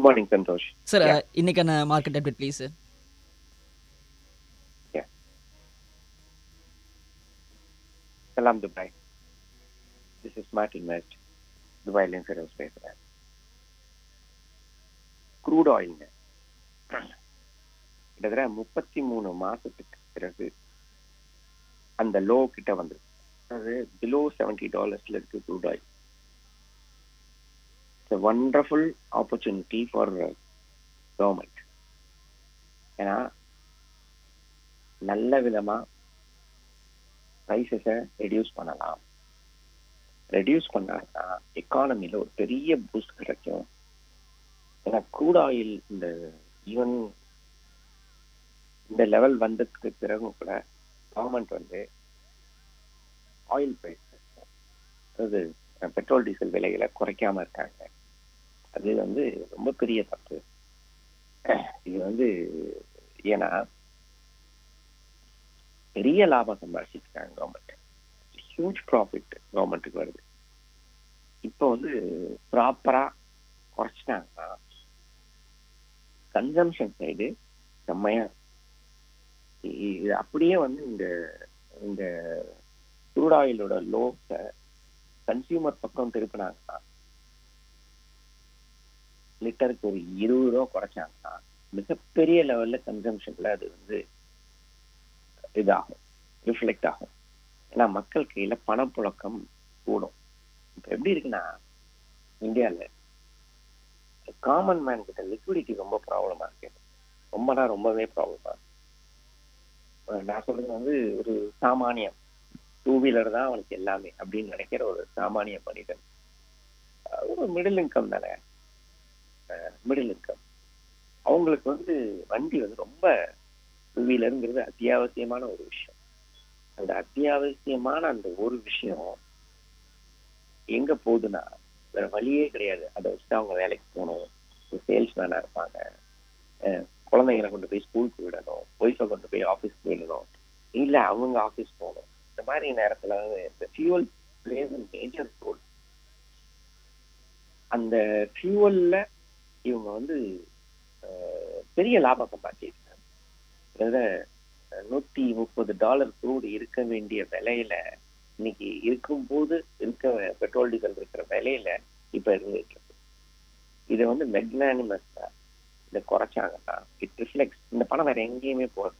Good morning Santhosh sir. இன்னைக்கான market update please sir சலாம் Dubai this is smart invest துபாயில insurance பேசுறேன் crude ஆயிலுங்க கிட்டத்தட்ட முப்பத்தி மூணு மாசத்துக்கு பிறகு அந்த லோ கிட்ட வந்துருக்கு அதாவது பிலோ செவன்டி டாலர்ஸ்ல இருக்கு crude oil it's wonderful opportunity for government ஏன்னா நல்ல விதமாக ப்ரைஸஸை ரெடியூஸ் பண்ணலாம். ரெடியூஸ் பண்ணாங்கன்னா எக்கானமியில் ஒரு பெரிய பூஸ்ட் கிடைக்கும். ஏன்னா க்ரூட் ஆயில் இந்த ஈவன் இந்த லெவல் வந்ததுக்கு பிறகும் கூட கவர்மெண்ட் வந்து ஆயில் பிரைஸ் அதாவது பெட்ரோல் டீசல் விலைகளை குறைக்காம இருக்காங்க. அது வந்து ரொம்ப பெரிய தப்பு. இது வந்து ஏன்னா பெரிய லாபம் சம்பாதிச்சிருக்காங்க கவர்மெண்ட் ஹியூஜ் ப்ராஃபிட் கவர்மெண்ட்டுக்கு வருது. இப்போ வந்து ப்ராப்பரா குறைச்சிட்டாங்கன்னா கன்சம்ஷன் சைடு செம்மையா இது அப்படியே வந்து இந்த இந்த crude ஆயிலோட லோஸை கன்சியூமர் பக்கம் திருப்பினாங்கன்னா லிட்டருக்கு ஒரு இருபது ரூபா குறைச்சாங்கன்னா மிகப்பெரிய லெவல்ல கன்சம்ஷன்ல அது வந்து இதாகும் ரிஃப்ளெக்ட் ஆகும். ஏன்னா மக்கள் கையில பணப்புழக்கம் கூடும். இப்ப எப்படி இருக்குன்னா இந்தியால காமன் மேன் கிட்ட லிக்விடிட்டி ரொம்ப ப்ராப்ளமா இருக்கு. ரொம்பனா ரொம்பவே ப்ராப்ளமா இருக்கு. நான் சொல்றது வந்து ஒரு சாமானியம். டூ வீலர் தான் அவனுக்கு எல்லாமே அப்படின்னு நினைக்கிற ஒரு சாமானிய மனிதன். ஒரு மிடில் இன்கம் தானே. மிடில் இன்கம் அவங்களுக்கு வந்து வண்டி வந்து ரொம்ப டூ வீலருங்கிறது அத்தியாவசியமான ஒரு விஷயம். அந்த அத்தியாவசியமான அந்த ஒரு விஷயம் எங்க போகுதுன்னா வேற வழியே கிடையாது. அதை வச்சுட்டு அவங்க வேலைக்கு போகணும். ஒரு சேல்ஸ்மேனா இருப்பாங்க. அஹ் குழந்தைங்களை கொண்டு போய் ஸ்கூலுக்கு விடணும். ஒய்ஃபை கொண்டு போய் ஆஃபீஸ்க்கு விடணும். இல்ல அவங்க ஆஃபீஸ் போகணும். இந்த மாதிரி நேரத்துல வந்து இந்த ஃபியூவல் பிளேஸ் மேஜர் ரோல் அந்த ஃபியூவல்ல இவங்க வந்து பெரிய லாபம் சம்பாதிச்சிருக்காங்க நூத்தி முப்பது டாலர் க்ரூட் இருக்க வேண்டிய விலையில இன்னைக்கு இருக்கும்போது இருக்க பெட்ரோல் டீசல் இருக்கிற விலையில இப்ப இருந்துட்டு இருக்கு. இதை வந்து மெக்னானிமஸ் இதை குறைச்சாங்கன்னா இட் ரிஃப்ளெக்ஸ் இந்த பணம் வேற எங்கேயுமே போகுது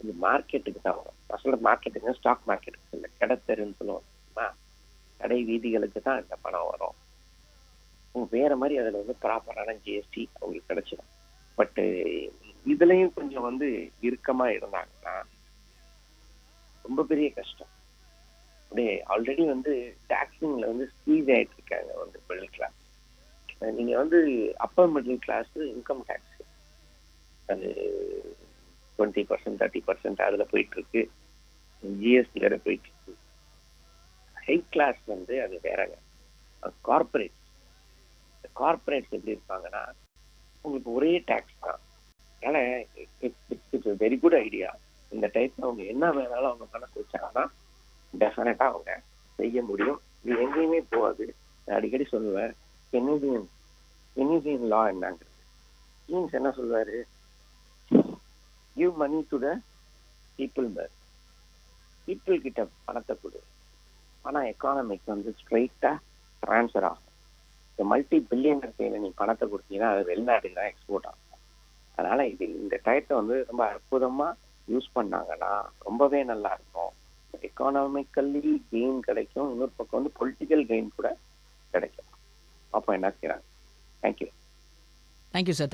இது மார்க்கெட்டுக்கு தான் வரும். அசல மார்க்கெட்டுங்க ஸ்டாக் மார்க்கெட்டுக்கு இல்லை. கடத்தருன்னு சொல்லுவோம் கடை வீதிகளுக்கு தான் இந்த பணம் வரும். வேற மாதிரி அதுல வந்து ப்ராப்பரான ஜிஎஸ்டி அவங்களுக்கு கிடைச்சிடும் பட்டு இதுலயும் கொஞ்சம் வந்து இறுக்கமா இருந்தாங்கன்னா ரொம்ப பெரிய கஷ்டம். அப்படியே ஆல்ரெடி வந்து டாக்ஸிங்ல வந்து ஸ்கீஸ் ஆயிட்டு இருக்காங்க வந்து மிடில் கிளாஸ் நீங்க வந்து upper middle class income tax அது டுவெண்ட்டி பர்சன்ட் தேர்ட்டி பர்சன்ட் அதுல போயிட்டு இருக்கு ஜிஎஸ்டி வேற போயிட்டு இருக்கு ஹை கிளாஸ் வந்து அது வேறங்க. கார்பரேட் கார்பரேட்ஸ் எப்படி இருப்பாங்கன்னா உங்களுக்கு ஒரே டேக்ஸ் தான். அதனால இட்ஸ் வெரி குட் ஐடியா இந்த டைப்ல அவங்க என்ன வேணாலும் அவங்க கணக்கு வச்சாங்கன்னா டெஃபினட்டா அவங்க செய்ய முடியும். இது எங்கேயுமே போகாது. நான் அடிக்கடி சொல்லுவேன் கெனிசியன் கெனிசியன் லா என்னங்கிறது. கீன்ஸ் என்ன சொல்லுவாரு? Give money to the people per. People கிட்ட பணத்தை கொடு. ஆனால் எக்கானமிக் வந்து ஸ்ட்ரைட்டாக ட்ரான்ஸ்ஃபர் ஆகும். இந்த மல்டி பில்லியனர் கையில் நீ பணத்தை கொடுத்தீங்கன்னா அது வெளிநாட்டுக்கு தான் எக்ஸ்போர்ட் ஆகும். அதனால இது இந்த டயத்தை வந்து ரொம்ப அற்புதமா யூஸ் பண்ணாங்கன்னா ரொம்பவே நல்லா இருக்கும். எக்கானாமிக்கல்லி கெயின் கிடைக்கும். இன்னொரு பக்கம் வந்து பொலிட்டிக்கல் கெயின் கூட கிடைக்கும். அப்போ என்ன செய்யறாங்க? Thank you thank you sir